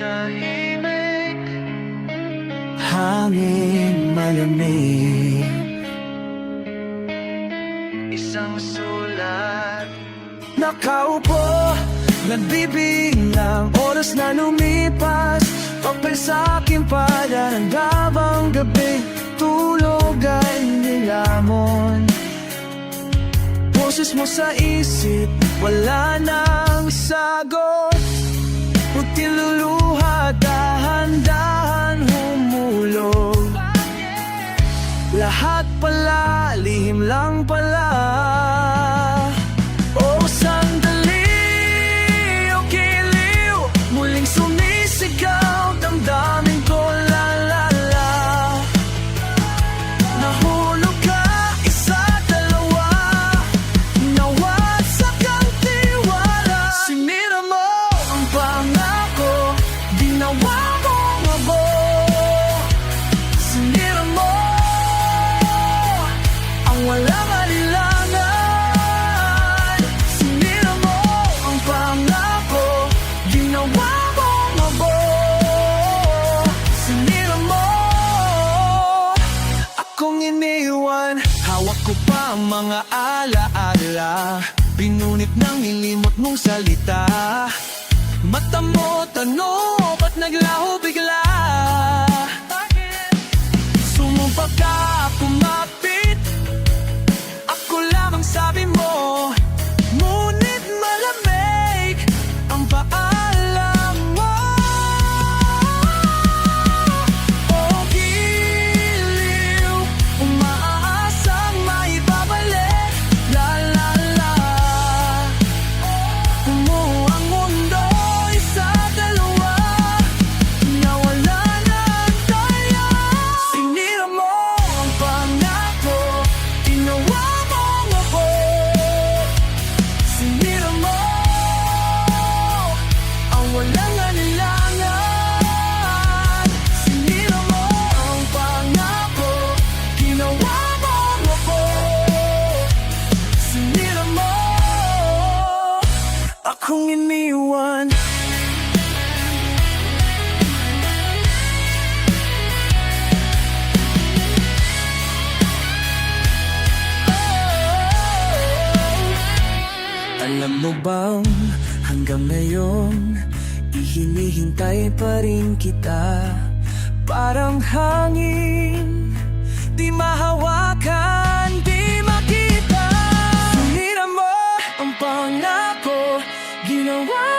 Tahimik Hangin malamig. Isang sulat. Nakaupo, nagbibilang Oras na lumipas. Papel sa aking pala Habang gabi. Tulog ay nilamon. Boses mo sa isip Wala nang Lahat pala Lihim lang pala mga alaala Pinunit ng nilimot mong salita Mata mo tanong Ba't naglaho bigla? Sumumpa ka, kumapit Ako lamang sabi mo walang anilangan Sinira mo ang pangako Ginawa mo ako Sinira mo Akong iniwan Alam mo bang hanggang ngayon Hinihintay pa rin kita. Parang hangin. Di mahawakan, di makita. Sinira mo ang pangako. Ginawa